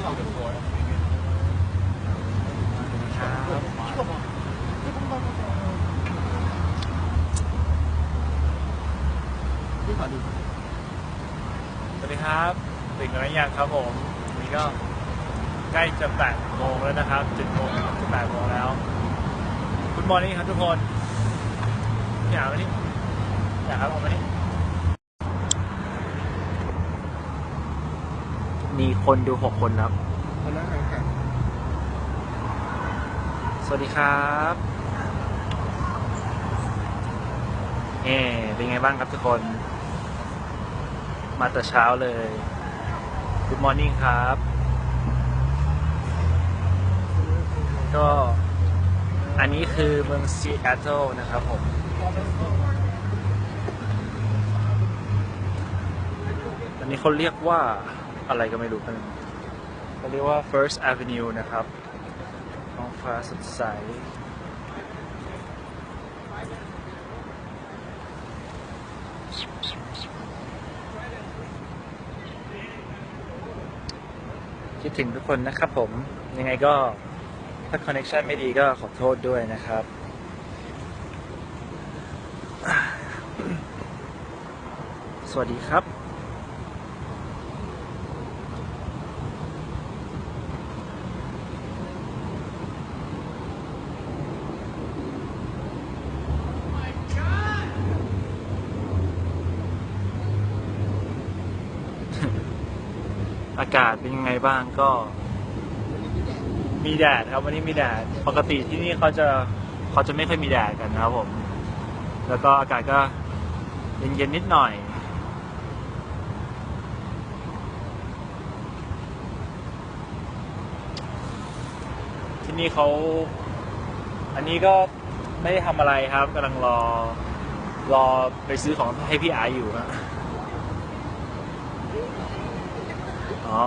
สวัสดีครับตื่นกันหรือยังครับผมวันนี้ก็ใกล้จะแปดโมงแล้วนะครับเจ็ดโมงจะแปดโมงแล้วคุณมอนี่ครับทุกคนอย่ามานี่อย่าครับออกมานี่ มีคนดูหกคนครับสวัสดีครับเอเป็นไงบ้างครับทุกคน มาแต่เช้าเลย Good morning ครับ ก็อันนี้คือเมืองซีแอตเทิลนะครับผมอันนี้เขาเรียกว่า อะไรก็ไม่รู้กันเขาเรียกว่า First Avenue นะครับท้องฟ้าสดใสคิดถึงทุกคนนะครับผม ยังไงก็ถ้าคอนเน c t ชันไม่ดีก็ขอโทษด้วยนะครับ สวัสดีครับ อากาศเป็นยังไงบ้างก็ มีแดดครับวันนี้มีแดด ปกติที่นี่เขาจะเขาจะไม่ค่อยมีแดดกันนะครับผม แล้วก็อากาศก็เย็นๆนิดหน่อยที่นี่เขาอันนี้ก็ไม่ได้ทำอะไรครับกำลังรอ รอไปซื้อของให้พี่อาอยู่นะ อ๋อ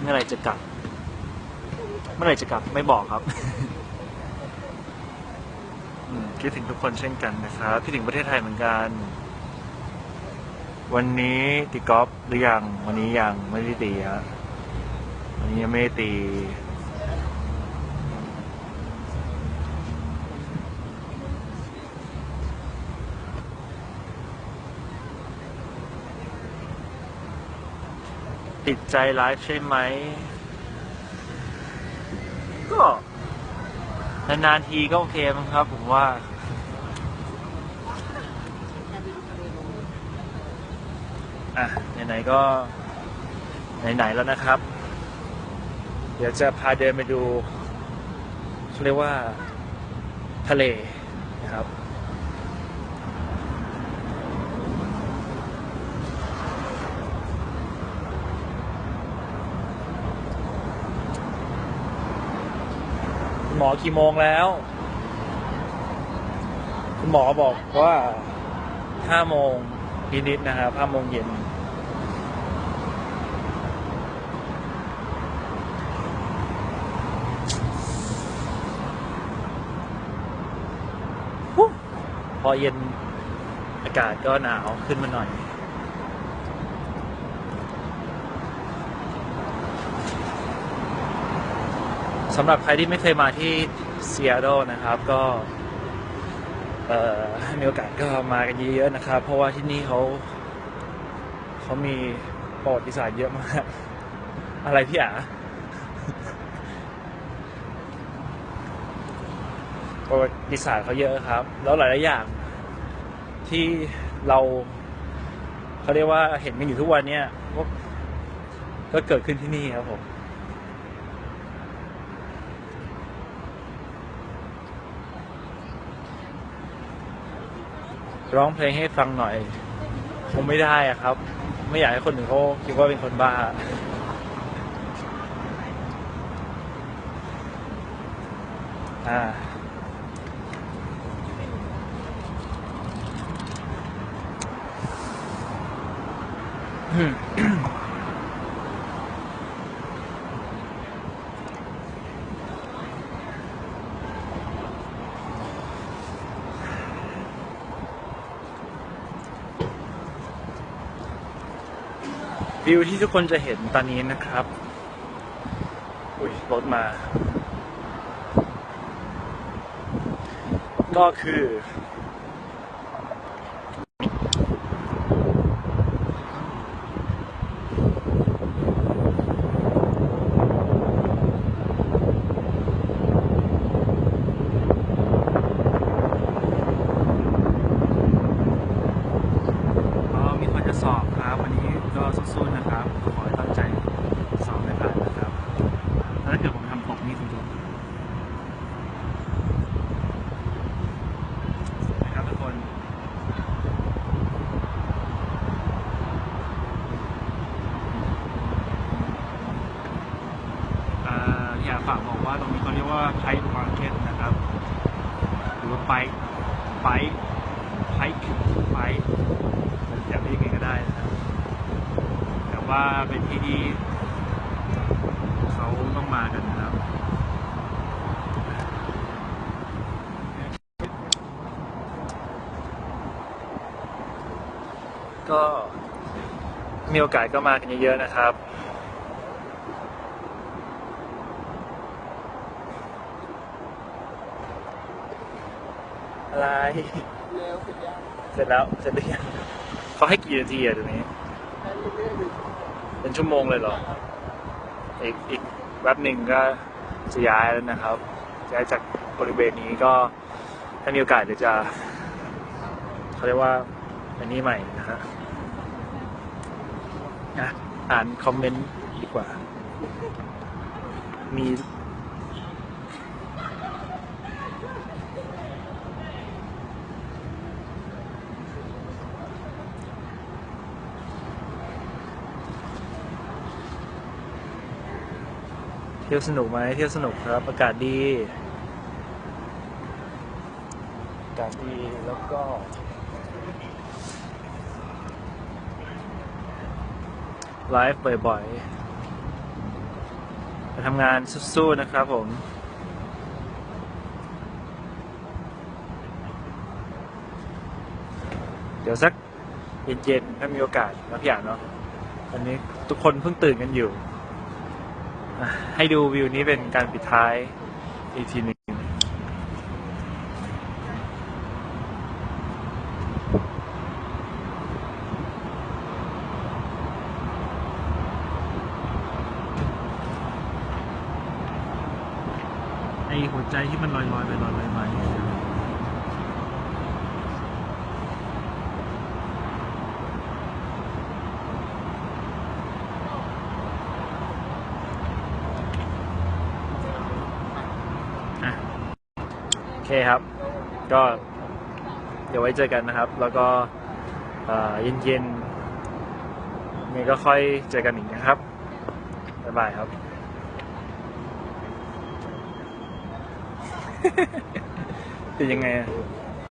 เมื่อไหรจะกลับ เมื่อไหรจะกลับไม่บอกครับ อืมคิดถึงทุกคนเช่นกันนะครับคิดถึงประเทศไทยเหมือนกัน วันนี้ตีกอล์ฟหรือยัง วันนี้ยังไม่ได้ตีฮะวันนี้ยังไม่ได้ตี ติดใจไลฟ์ใช่ไหม ก็นานๆทีก็โอเคมั้งครับ ผมว่า อะ ไหนๆก็ ไหนๆแล้วนะครับ เดี๋ยวจะพาเดินไปดูเขาเรียกว่า ทะเลนะครับ หมอกี่โมงแล้ว คุณหมอบอกว่าห้าโมงนิดๆนะครับห้าโมงเย็นพอเย็นอากาศก็หนาวขึ้นมาหน่อย สำหรับใครที่ไม่เคยมาที่ซีแอตเทิลนะครับก็ให้มีโอกาสก็มากันเยอะๆนะครับ เพราะว่าที่นี่เขาเขามีประวัติศาสตร์เยอะมาก อะไรพี่อาประวัติศาสตร์เขาเยอะครับ แล้วหลายๆอย่างที่เราเขาเรียกว่าเห็นกันอยู่ทุกวันเนี้ยก็เกิดขึ้นที่นี่ครับผม ร้องเพลงให้ฟังหน่อย คงไม่ได้อะครับ ไม่อยากให้คนอื่นเขาคิดว่าเป็นคนบ้า อ่าอืม วิวที่ทุกคนจะเห็นตอนนี้นะครับ อุ้ยรถมา ก็คือก็มีคนจะสอบครับวันนี้ ก็สู้ๆนะครับ ขอให้ตั้งใจสอบให้ผ่านนะครับถ้าเกิดผมทำตกนี่คุณดูนะครับทุกคนอ่าอยากฝากบอกว่าตรงนี้เขาเรียกว่าไพร์มาร์เก็ตนะครับ หรือว่าไปไปไพไปอยากเรียกไงก็ได้ ว่าเป็นที่ที่เขาต้องมากันนะครับก็มีโอกาสก็มากันเยอะๆนะครับ อะไร เร็วสุดยอดเสร็จแล้วเสร็จหรือยังเขาให้กี่นาทีอะตรงนี้ไป เป็นชั่วโมงเลยเหรอ อีกอีกแป๊บหนึ่งก็จะย้ายแล้วนะครับ ย้ายจากบริเวณนี้ก็ถ้ามีโอกาสเดี๋ยวจะเขาเรียกว่าอันนี้ใหม่นะฮะอ่านคอมเมนต์ดีกว่า มี ที่ยวสนุกไหมเที่ยวสนุกครับอากาศดีอากาศดีแล้วก็ ไลฟ์บ่อยๆไปทำงานสู้ๆนะครับผมเดี๋ยวสักเย็นๆ ถ้ามีโอกาสนะพี่อ่านเนาะอันนี้ทุกคนเพิ่งตื่นกันอยู่อะ ให้ดูวิวนี้เป็นการปิดท้ายอีกทีหนึ่งไอหัวใจที่มันลอยลอยๆไปลอยๆมาเนี่ยอะ เคครับ ก็เดี๋ยวไว้เจอกันนะครับ แล้วก็เย็นเย็นๆนี่ก็ค่อยเจอกันอีกนะครับ บ๊ายบายครับ เป็นยังไงอะ